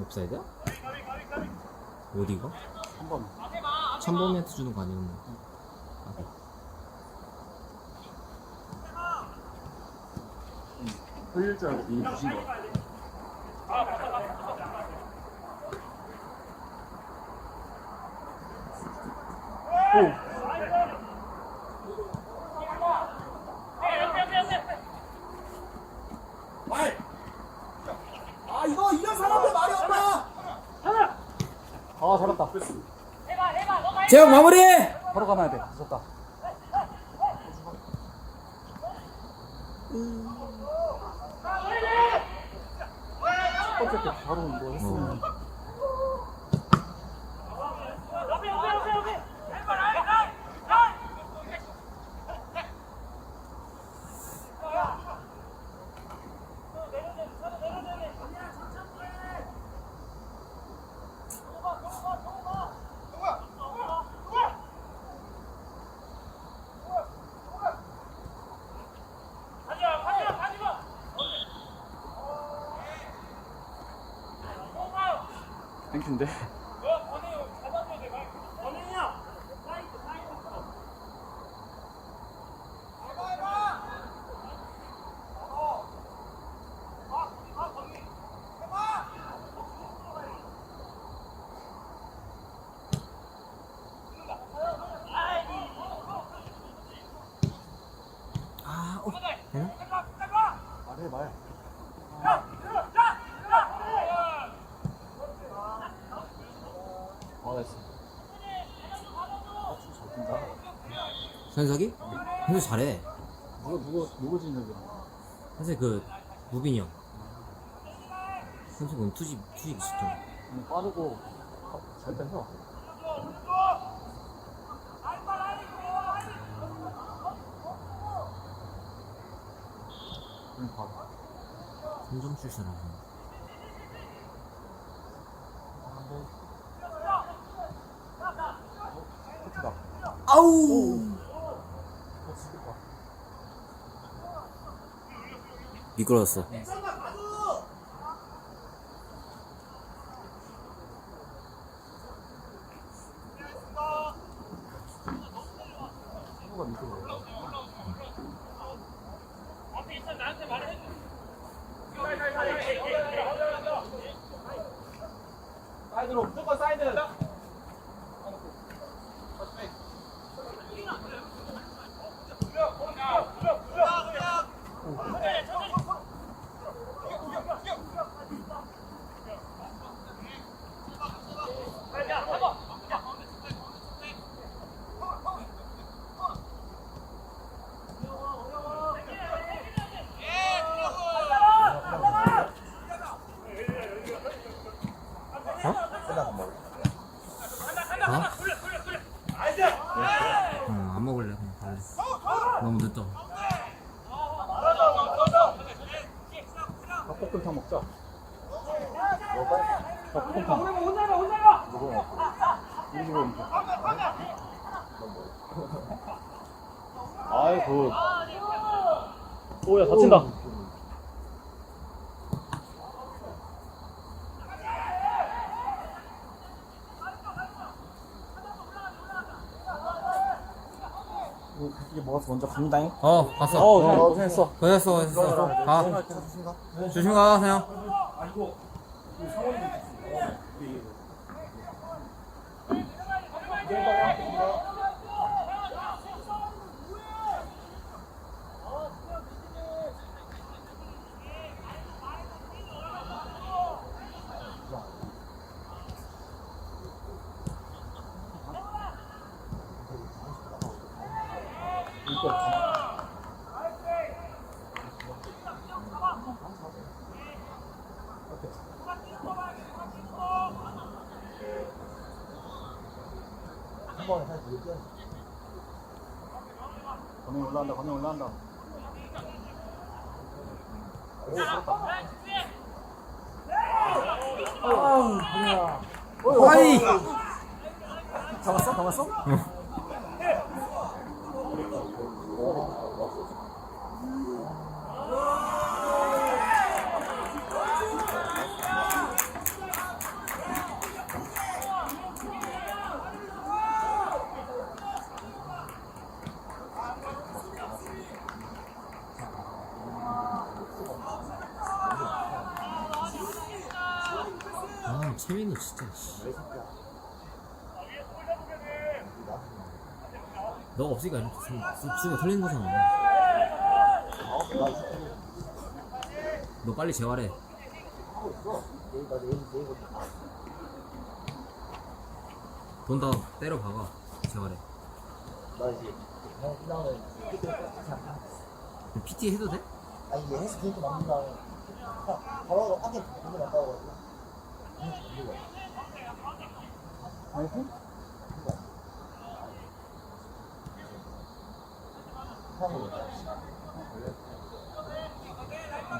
옵사이드야? 어디가? 한번 천범이한테 주는 거 아니었나? 아, 그래. 흘릴 줄 알고 미리 주신 거. 오. 아 이거 이런 사람들 말이 없다. 아 잘했다. 재영 마무리. 바로 감아야 돼. 무섭다. 첫 번째 때 바로 뭐 했으면 땡 큐인데. 아, 어, 되나? 말해 말. 아 됐어. 아주 잘 뛴다. 현석이? 현석 잘해. 누구 누구 누구 진혁이? 현석 그 무빈이 형. 현석은 투지 투지 있었잖아. 음, 빠르고 아, 잘. 응, 봐. 삼점 출신하고. 코트다. 아우. 미끄러웠어. 친구가 미끄러워. 사이드로 무조건 사이드. 어? 응, 안 먹을래. 그냥 갈래. 너무 늦다. 닭볶음탕 먹자. 먹을까? 닭볶음탕. 혼자가 혼자가. 누구 먹고? 우리 집에 먹자. 아이고. 오야 다친다. 이게 먹어서 먼저 갑니다잉. 어, 갔어. 어, 고생했어. 고생했어, 고생했어. 가. 조심 가, 그냥. 건영 올라간다. 건영 올라간다. 아이! 잡았어? 잡았어? 채민이 진짜 씨. 너가 없으니까 수가 틀린 거잖아 너 빨리 재활해 돈더 때려 박아 재활해 PT 해도 돼? 아니 헬스 그렇게 만든 다음에 바로 가지고 아니, 형?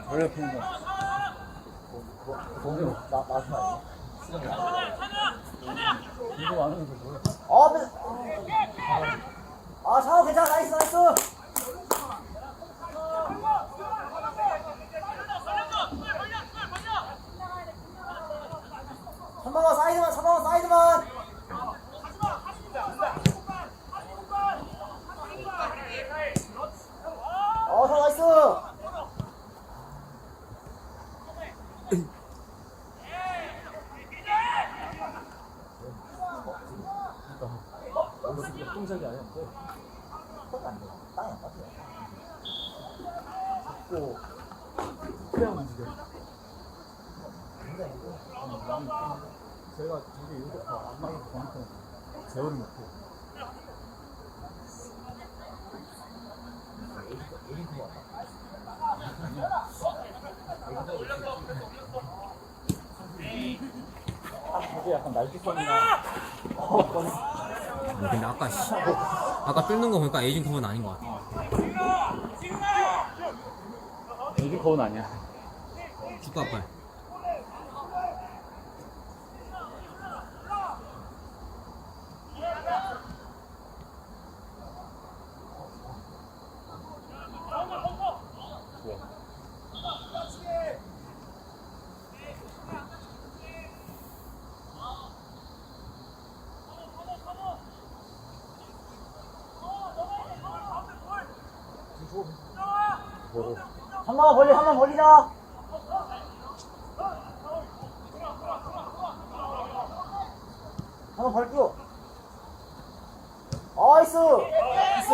원래 푸는 거. 돈이 나 마시면 안 돼? 이거 많으면서 뭐야? 상호 괜찮아. 나이스, 나이스. 한 번만 사이드만. 어, 상호 나이스. 동작이. 굉장히 이거. 제가 저기 이렇게 안 나가서 저한테 재활을 못해. 에리코 같다. 딱 저게 약간 날개선이나 어, 근데 아까 씨, 아까 뚫는 거 보니까 에이징 커브는 아닌 것 같아 이게 거운 아니야. 축구 아빨 한 번만 벌리, 한번 벌리자. 한 번 벌게요. 나이스. 나이스.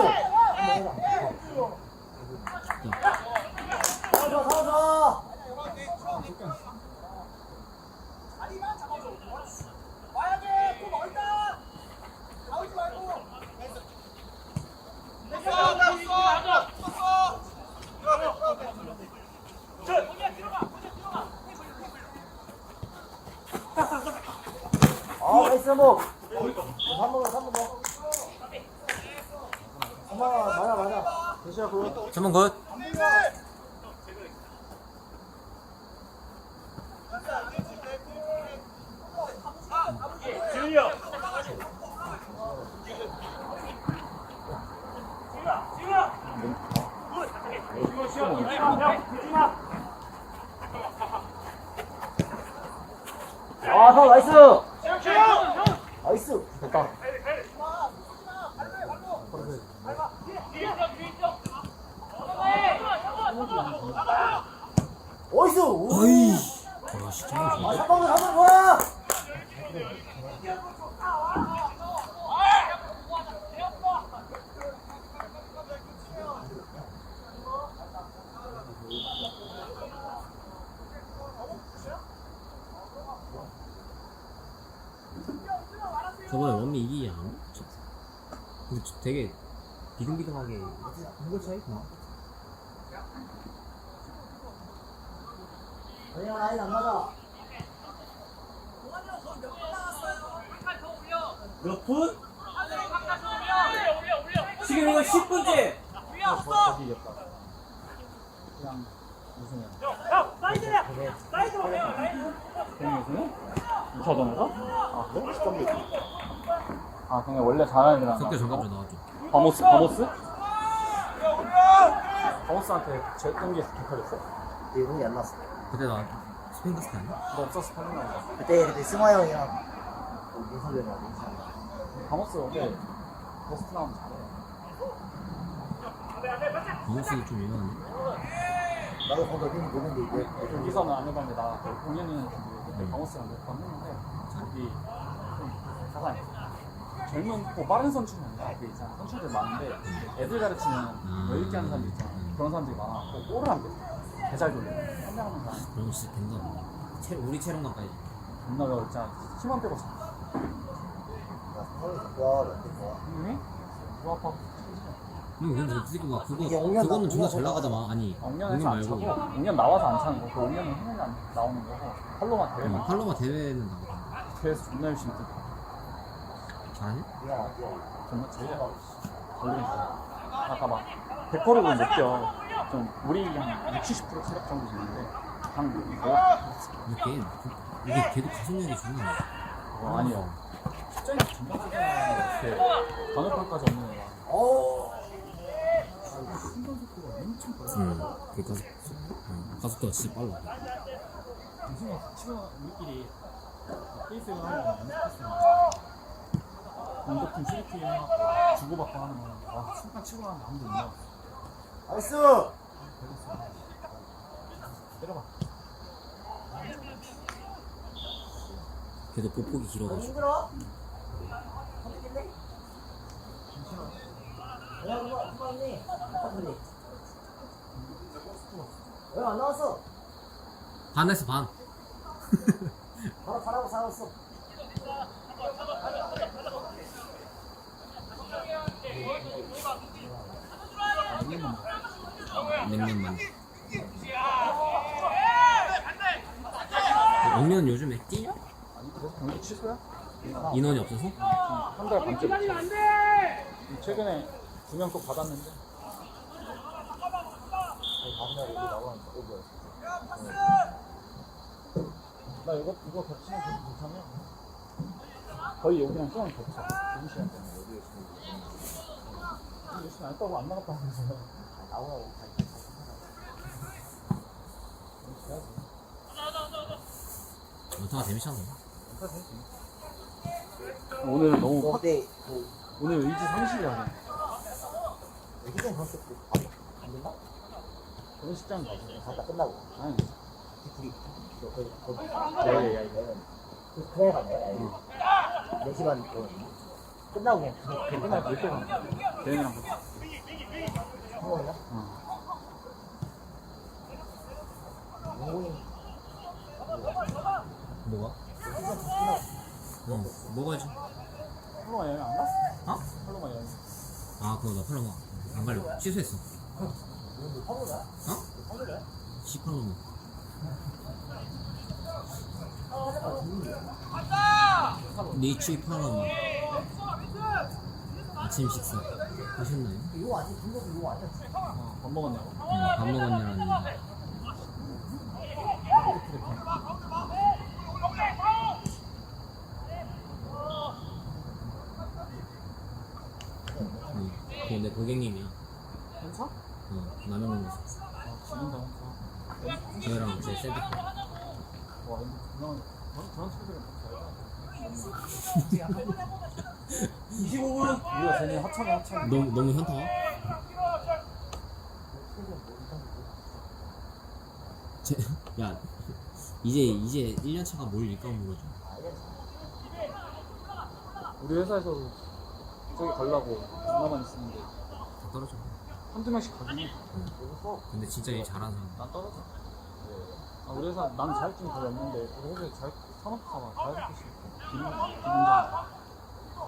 좋아, 좋아, 좋아. 와야 돼! 또 멀다! 나오지 말고! 아, 나이스 뭐. 한 번만, 한번 더. 엄마, 맞아, 맞아. 대시야, 그. 3번 굿 지훈이 형! 아, 형, 나이스. 나이스. 됐다. 나이스. 오. 어이 와 진짜 아, 좋아 3번, 3번 좋아. 저번에 원미 이기지 저 되게 비등비등하게 이거 차이? 아니야, 라인 안 맞아. 몇 분? 지금 이거 10분째! 저기 이겼다. 그냥 우승이야. 형! 사이드야! 사이드로! 그냥 우승이야? 2차전에서? 아, 그래? 10점 아, 그냥 원래 잘하는 애들 석대 정갑조 나왔죠 바모스? 바모스? 바모스한테 제 경기에서? 네, 운이 안 났어. 그때 나 스페인 갔을 아니야? 너 없었어, 탈리나 그때, 그때 승화 형이랑 형이랑 민석이 바모스 원래 버스트 나오면 잘해. 이모스 좀 유명한데? 나도 거기 어딘지 모르는데, 이제. 여기서는 안 해봤는데 나 공연은 준비해. 음. 강호스랑 몇번 했는데 자기 좀 약간 젊은 뭐 빠른 선수는 아니라 그 있잖아 선수들 많은데 애들 가르치는 여유 있게 하는 사람들 있잖아 그런 사람들이 많아 그 골을 안 돼. 개잘 돌려 판매하는 사람 그럼 진짜 된다. 체, 우리 체력만 까야지. 존나 가 있잖아 힘만 빼고 잘 좋아. 응? 뭐 아파? 형 근데 솔직히 막 그거 이게 옥년 그거는 나- 존나 옥년. 잘 나가잖아. 아니 옥년에서 안 차고. 말고. 옥년 나와서 안 차는 거고 옥년은 흥년이 안 나오는 거고. 팔로만 어, 대회만 팔로마 대회는 나가. 그래서 존나 열심히 뛰고. 잘하냐? 존나 제일 걸리니까 아까 막 100%는 못 뛰어 좀 우리 한 60, 70% 체력 정도 되는데 한 뭐야? 이게 이게 걔도 가속력이 존나. 많아. 어, 아니요 존나 크잖아 이렇게 번호판까지 없는 애가 어. 순간 속도가 엄청 빨라 응. 그 가속 응. 가속도가 진짜 빨라. 무슨 치고 우리끼리 케이스를 하면 연습했으면 공격팀 해갖고 주고받고 하는 거와 순간 치고 나면 아무도 못 나와 나이스! 때려봐 걔도 너 길어가지고. 힘들어? 힘들겠네? 야, 누가, 누가 왔니? 아빠 소리. 왜안 나왔어? 반에서 반. 바로 가라고 사왔어. 아, 이기면 냉면만. 냉면 요즘 에 뛰냐? 경기 취소야? 인원이 없어서? 한 달 반째 최근에 두 명 또 받았는데 다음날 여기 나오니까, 여기 나 이거 이거 겹치면 되게 괜찮아 거의 여기랑 좀 겹쳐 두 시간 때문에 여기 열심히 열심히 안 했다고 안 나갔다고 그래서 나오라고. 연타가 재밌잖아. 오늘 너무 너확 그, 오늘 의지 상실이야 희생 컨셉 그, 안, 안 됐나? 결혼식장 가서 갔다 끝나고. 아니 둘이, 저, 거기, 거기. 야, 야, 야, 그, 그날 갔네. 네 시간, 그, 끝나고 그냥, 그, 그날 볼때 가 대현이랑 같이 영웅이, 뭐가? 어, 먹어야지. 팔로마 여행 안 가? 어? 팔로마 여행 아, 그거 나 팔로마 안 가려고. 취소했어. 너 파도야? 어? 너 파도야? 시팔로마. 리치 팔로마. 아침 식사 하셨나요? 이거 아직 중국 이거 아니야? 어, 밥 먹었냐고 응, 밥 먹었냐라는 응. 그거 내 고객님이야. 현사? 어, 남영동 아 지린다 현사 저희랑 제 샌드 와 근데 그냥 저런 저런 친구들은 25분! 우리가 쟤네 합창이 합창 너무 너무 현타와? 제, 야 이제 이제 1년 차가 뭘 일까 물어줘. 우리 회사에서도 저기 가려고 얼마만 있었는데 다 떨어져. 한두 명씩 가긴 해. 근데 진짜 일 잘하는 사람. 난 떨어져. 아, 우리 회사 난 자격증이 거의 없는데 우리 회사에 자격 산업사가 자격증이 있고 기능 기능장. 자,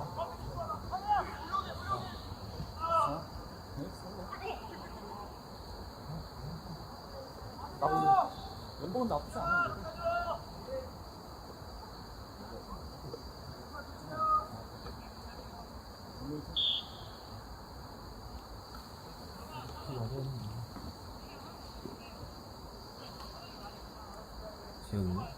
네, 살래. 나쁘 연봉은 나쁘지 않아. 그래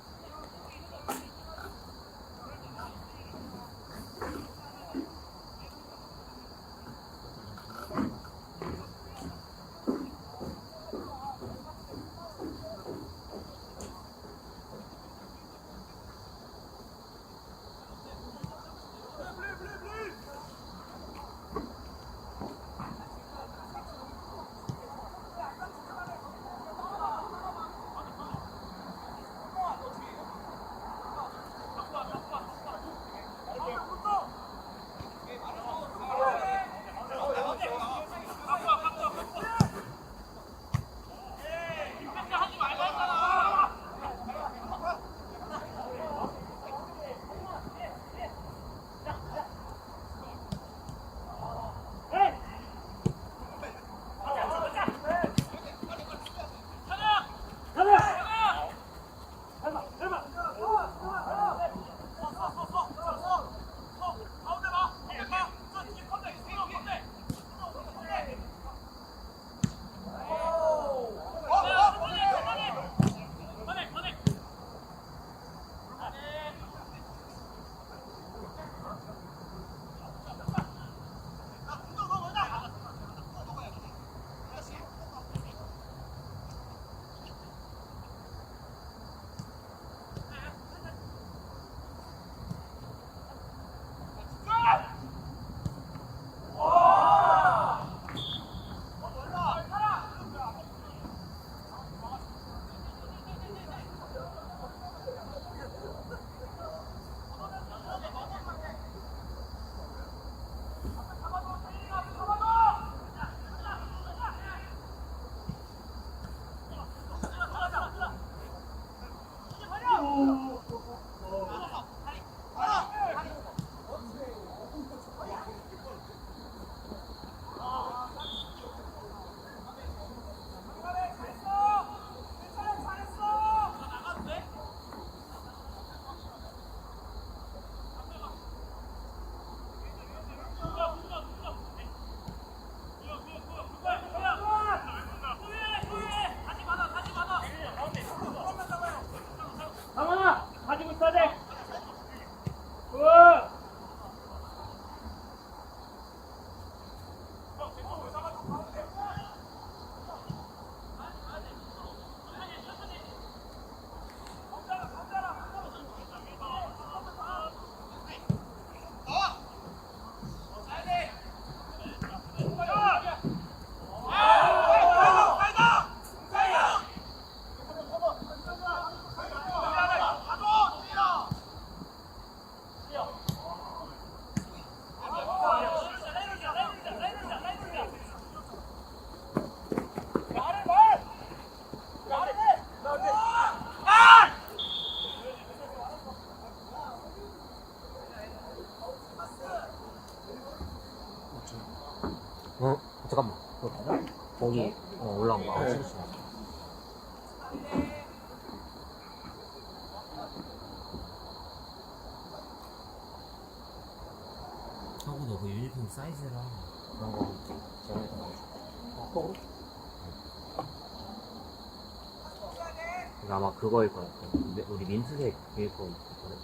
아마 그거일 것 같아. 근데 우리 민트색 유니폼 있거든.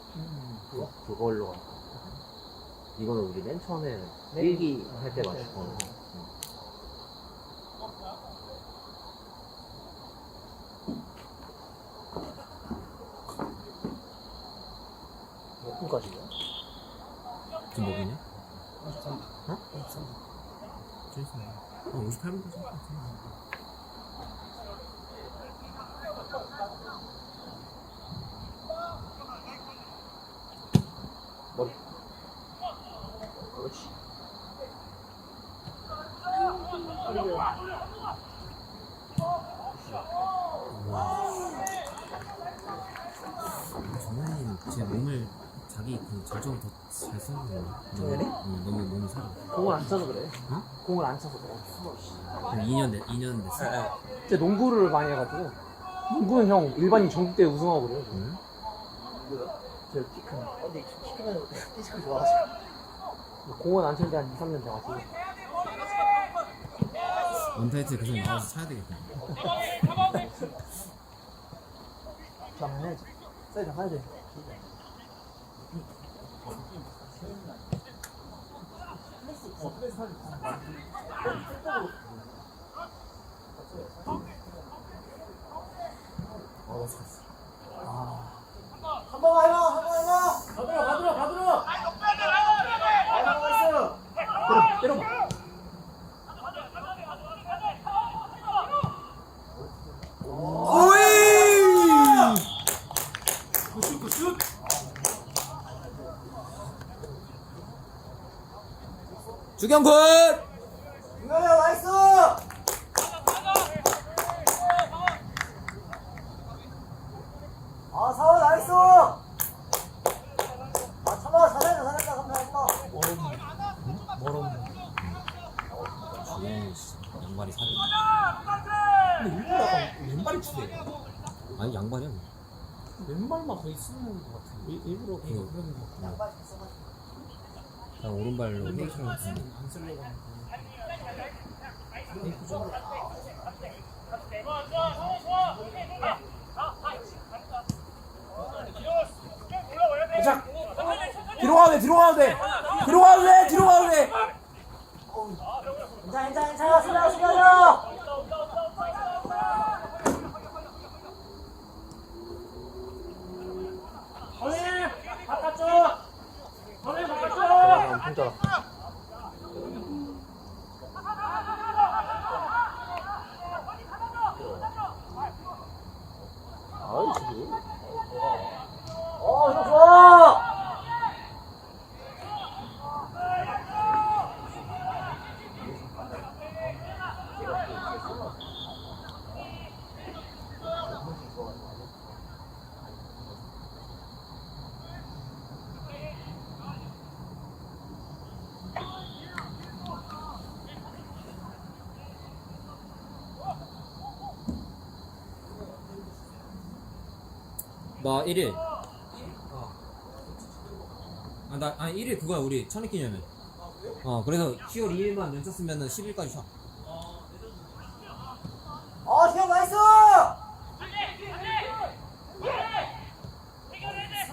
그거? 그걸로 할것 같아. 이거는 우리 맨 처음에 일기 할 때 맞췄던 거. 응. 몇 분까지냐? 지금 몇 분이야? 어? 좀 있으면 한 58분까지 할것 같아 그렇지. 정현이는 제 몸을 자기 그 절정을 더잘 쓰는 거야 정현이? 응 너무 몸이 살아 공을 안 차서 그래. 어? 공을 안 차서 그래. 한 2년 됐 2년 됐어 진짜 농구를 많이 해가지고 농구는 형 일반인 전국대 우승하고 그래요 응? 저키 큰. 근데 키 크면 피지컬 좋아가지고. 공원 안찰때한 2, 3년 돼가지고 원타이틀 계속 나와서 차야 되겠다 잠깐 해야지. 사이드 가야 돼. 한 번만 해봐 한 번만 해봐. 받으러 받으러 받으러 나이스 때려봐 굿슛 굿슛 주경군! 중간에 나이스 아 사원 나이스 아 참아 잘했다 잘했다 감사합니다 주경이 진짜 양발이 살이 근데. 일부러 약간 왼발이 추해 아니 양발이야 뭐. 왼발만 거의 쓰는 것 일, 일부러 그 그런 거 그냥 오른발로 하는 자 뒤로 가도 돼 뒤로 가도 돼. 뒤로 가도 돼 뒤로 가도 돼. 괜찮아 괜찮아 괜찮아 수고하자 수고하자 선생님 바깥쪽 선생님 바깥쪽 그러면 punta. 아이, 지금. 어 이거 좋아 나 1일. 아, 나, 아니 1일 그거야 우리. 천리기념일. 어 그래서 10월 2일만 연차 쓰면은 10일까지 쉬어. 어 태형 나이스!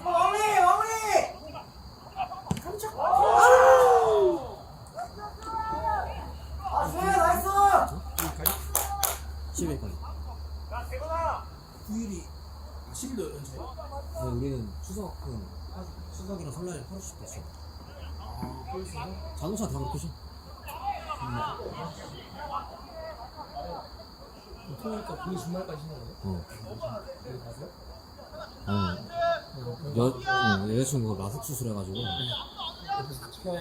마무리 마무리 아 수현 나이스! 10일까지? 9일이 10일도 연차야? 어, 우리는 추석은 추석이랑 설날 하루씩 더 쉬어 아 벌써? 자동차 다 그렇게 쉬어 통화니까 분이 주말까지 쉬는 거네? 어. 여기 가세요? 어. 여, 어, 여자친구가 라섹 수술해가지고 옆에서 같이 되구나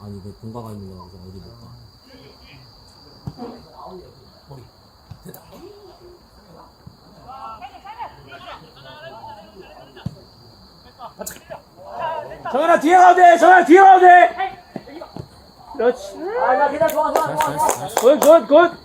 아니 그 본가가 있는 데가 어디 못 가. 머리 됐다 정현아 뒤에 가도 돼. 정현아 뒤에 가도 돼. 그렇지. 아나 기다 좋아 좋아 좋아 좋아. 잘했어 잘했어 굿굿 굿